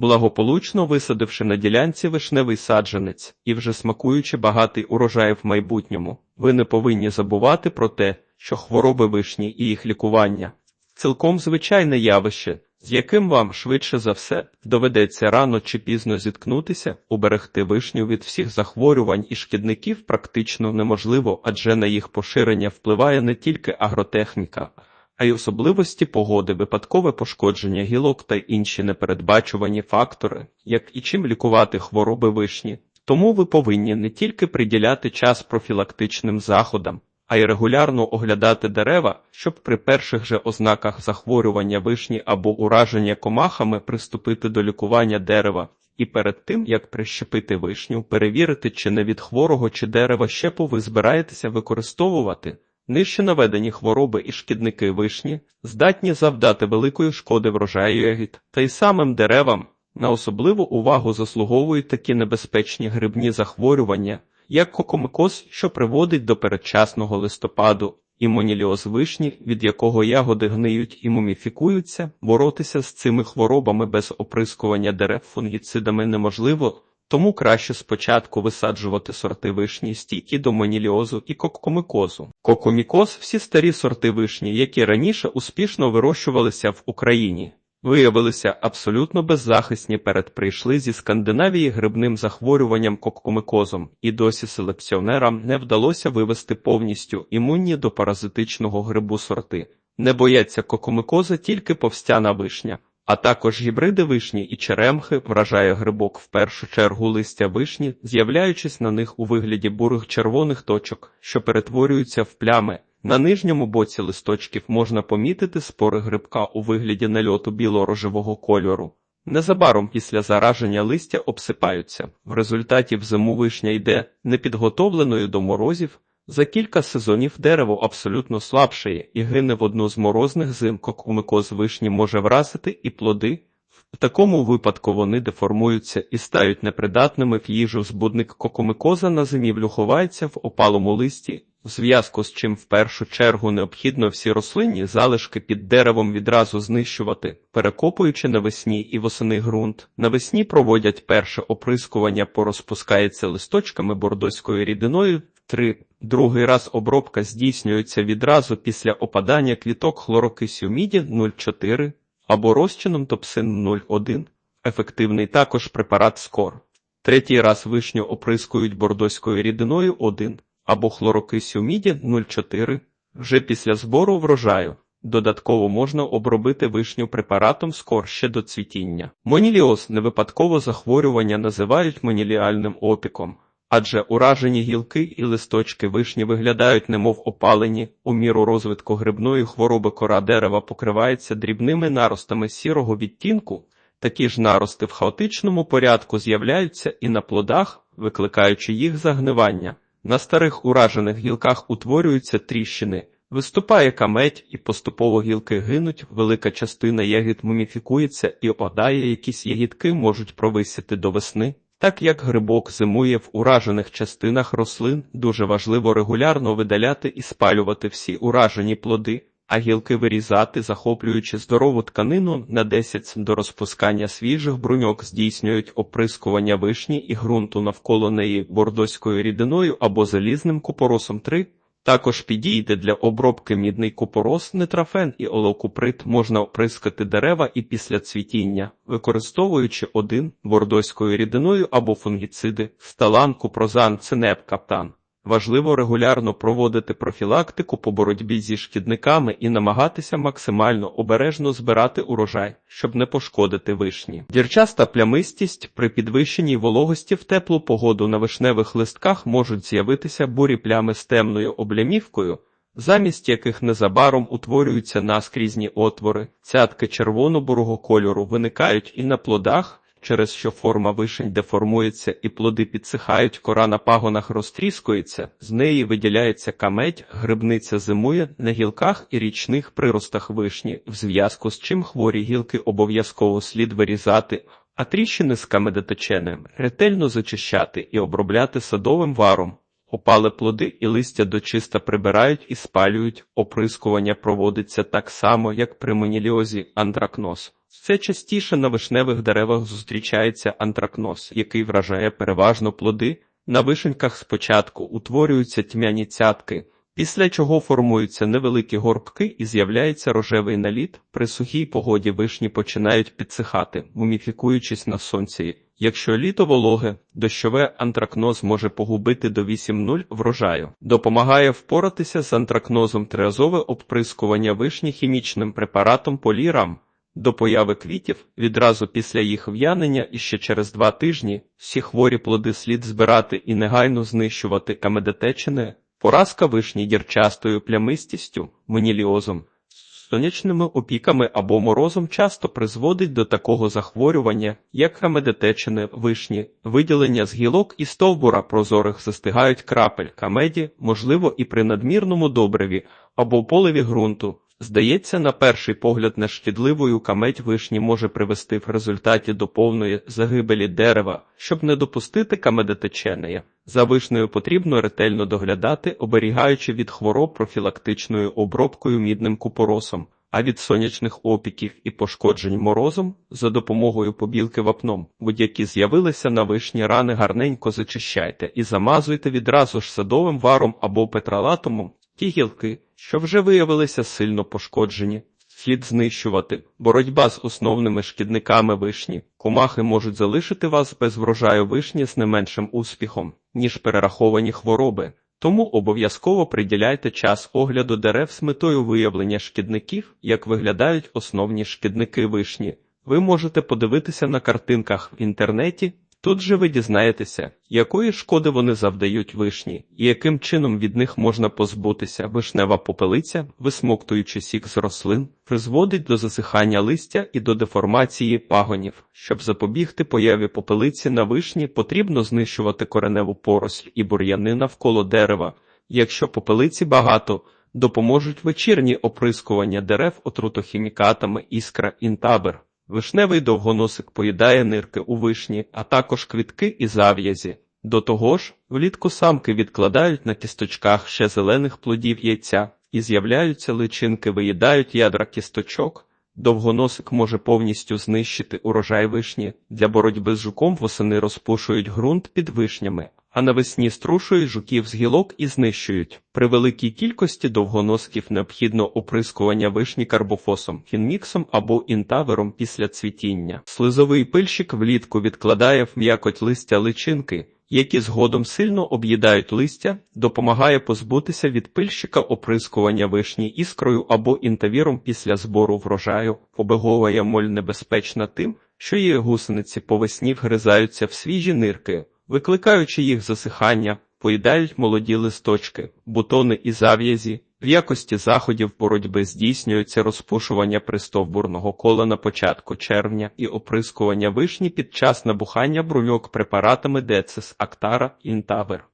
благополучно висадивши на ділянці вишневий саджанець і вже смакуючи багатий урожай в майбутньому, ви не повинні забувати про те, що хвороби вишні і їх лікування. Цілком звичайне явище, з яким вам швидше за все доведеться рано чи пізно зіткнутися, уберегти вишню від всіх захворювань і шкідників практично неможливо, адже на їх поширення впливає не тільки агротехніка, а й особливості погоди, випадкове пошкодження гілок та інші непередбачувані фактори, як і чим лікувати хвороби вишні. Тому ви повинні не тільки приділяти час профілактичним заходам, а й регулярно оглядати дерева, щоб при перших же ознаках захворювання вишні або ураження комахами приступити до лікування дерева. І перед тим, як прищепити вишню, перевірити, чи не від хворого чи дерева щепу ви збираєтеся використовувати. Нижче наведені хвороби і шкідники вишні здатні завдати великої шкоди врожаю ягід, та й самим деревам на особливу увагу заслуговують такі небезпечні грибні захворювання, як кокомикоз, що приводить до передчасного листопаду, і моніліоз вишні, від якого ягоди гниють і муміфікуються, боротися з цими хворобами без оприскування дерев фунгіцидами неможливо, тому краще спочатку висаджувати сорти вишні стійкі до моніліозу і кокомикозу. Кокомікоз – всі старі сорти вишні, які раніше успішно вирощувалися в Україні. Виявилися абсолютно беззахисні перед прийшли зі Скандинавії грибним захворюванням кокомикозом, і досі селекціонерам не вдалося вивести повністю імунні до паразитичного грибу сорти. Не бояться кокомикоза тільки повстяна вишня, а також гібриди вишні і черемхи вражає грибок в першу чергу листя вишні, з'являючись на них у вигляді бурих червоних точок, що перетворюються в плями. На нижньому боці листочків можна помітити спори грибка у вигляді нальоту біло-рожевого кольору. Незабаром після зараження листя обсипаються. В результаті в зиму вишня йде непідготовленою до морозів. За кілька сезонів дерево абсолютно слабшає і гине в одну з морозних зим, кокомикоз вишні може вразити і плоди. В такому випадку вони деформуються і стають непридатними в їжу. Збудник кокомикоза на зимівлю ховається в опалому листі, в зв'язку з чим в першу чергу необхідно всі рослинні залишки під деревом відразу знищувати, перекопуючи навесні і восени ґрунт. Навесні проводять перше оприскування, порозпускається листочками бордоською рідиною. 3. Другий раз обробка здійснюється відразу після опадання квіток хлорокисю міді 0,4 або розчином топсин 0,1. Ефективний також препарат скор. Третій раз вишню оприскують бордоською рідиною 1 або хлорокисю міді 0,4 вже після збору врожаю. Додатково можна обробити вишню препаратом скор ще до цвітіння. Моніліоз невипадково захворювання називають моніліальним опіком, адже уражені гілки і листочки вишні виглядають немов опалені, у міру розвитку грибної хвороби кора дерева покривається дрібними наростами сірого відтінку. Такі ж нарости в хаотичному порядку з'являються і на плодах, викликаючи їх загнивання. На старих уражених гілках утворюються тріщини, виступає камедь і поступово гілки гинуть, велика частина ягід муміфікується і опадає, якісь ягідки можуть провисіти до весни. Так як грибок зимує в уражених частинах рослин, дуже важливо регулярно видаляти і спалювати всі уражені плоди, а гілки вирізати, захоплюючи здорову тканину на 10 до розпускання свіжих бруньок здійснюють оприскування вишні і ґрунту навколо неї бордоською рідиною або залізним купоросом 3. Також підійде для обробки мідний купорос, нитрофен і олокуприт можна оприскати дерева і після цвітіння, використовуючи один бордоською рідиною або фунгіциди, сталан, купрозан, цинеп, каптан. Важливо регулярно проводити профілактику по боротьбі зі шкідниками і намагатися максимально обережно збирати урожай, щоб не пошкодити вишні. Дірчаста плямистість при підвищеній вологості в теплу погоду на вишневих листках можуть з'явитися бурі плями з темною облямівкою, замість яких незабаром утворюються наскрізні отвори. Цятки червоно-бурого кольору виникають і на плодах через що форма вишень деформується і плоди підсихають, кора на пагонах розтріскується, з неї виділяється камедь, грибниця зимує на гілках і річних приростах вишні, в зв'язку з чим хворі гілки обов'язково слід вирізати, а тріщини з камедоточеним ретельно зачищати і обробляти садовим варом. Опали плоди і листя дочиста прибирають і спалюють. Оприскування проводиться так само, як при моніліозі антракноз. Все частіше на вишневих деревах зустрічається антракноз, який вражає переважно плоди. На вишеньках спочатку утворюються тьмяні цятки, після чого формуються невеликі горбки і з'являється рожевий наліт. При сухій погоді вишні починають підсихати, муміфікуючись на сонці. Якщо літо вологе, дощове антракноз може погубити до 8-0 врожаю. Допомагає впоратися з антракнозом триазове обприскування вишні хімічним препаратом полірам. До появи квітів, відразу після їх в'янення і ще через два тижні всі хворі плоди слід збирати і негайно знищувати камедотечини, поразка вишні дірчастою плямистістю, меніліозом, сонячними опіками або морозом часто призводить до такого захворювання, як камедотечини вишні, виділення з гілок і стовбура прозорих застигають крапель камеді, можливо, і при надмірному добриві або поливі ґрунту. Здається, на перший погляд нешкідливою камедь вишні може привести в результаті до повної загибелі дерева, щоб не допустити камедотеченея. За вишнею потрібно ретельно доглядати, оберігаючи від хвороб профілактичною обробкою мідним купоросом, а від сонячних опіків і пошкоджень морозом за допомогою побілки вапном. Будь-які з'явилися на вишні рани гарненько зачищайте і замазуйте відразу ж садовим варом або петралатомом ті гілки, що вже виявилися сильно пошкоджені. Слід знищувати. Боротьба з основними шкідниками вишні. Комахи можуть залишити вас без врожаю вишні з не меншим успіхом, ніж перераховані хвороби. Тому обов'язково приділяйте час огляду дерев з метою виявлення шкідників, як виглядають основні шкідники вишні. Ви можете подивитися на картинках в інтернеті. Тут же ви дізнаєтеся, якої шкоди вони завдають вишні, і яким чином від них можна позбутися. Вишнева попелиця, висмоктуючи сік з рослин, призводить до засихання листя і до деформації пагонів. Щоб запобігти появі попелиці на вишні, потрібно знищувати кореневу поросль і бур'яни навколо дерева. Якщо попелиці багато, допоможуть вечірні оприскування дерев отрутохімікатами іскра інтабер. Вишневий довгоносик поїдає нирки у вишні, а також квітки і зав'язі. До того ж, влітку самки відкладають на кісточках ще зелених плодів яйця, і з'являються личинки, виїдають ядра кісточок. Довгоносик може повністю знищити урожай вишні. Для боротьби з жуком восени розпушують ґрунт під вишнями, а навесні струшують жуків з гілок і знищують. При великій кількості довгоносків необхідно оприскування вишні карбофосом, фінміксом або інтавером після цвітіння. Слизовий пильщик влітку відкладає в м'якоть листя личинки, які згодом сильно об'їдають листя, допомагає позбутися від пильщика оприскування вишні іскрою або інтавіром після збору врожаю. Побегова ямоль небезпечна тим, що її гусениці по весні вгризаються в свіжі нирки, викликаючи їх засихання, поїдають молоді листочки, бутони і зав'язі. В якості заходів боротьби здійснюється розпушування пристовбурного кола на початку червня і оприскування вишні під час набухання бруньок препаратами Децис Актара Інтавер.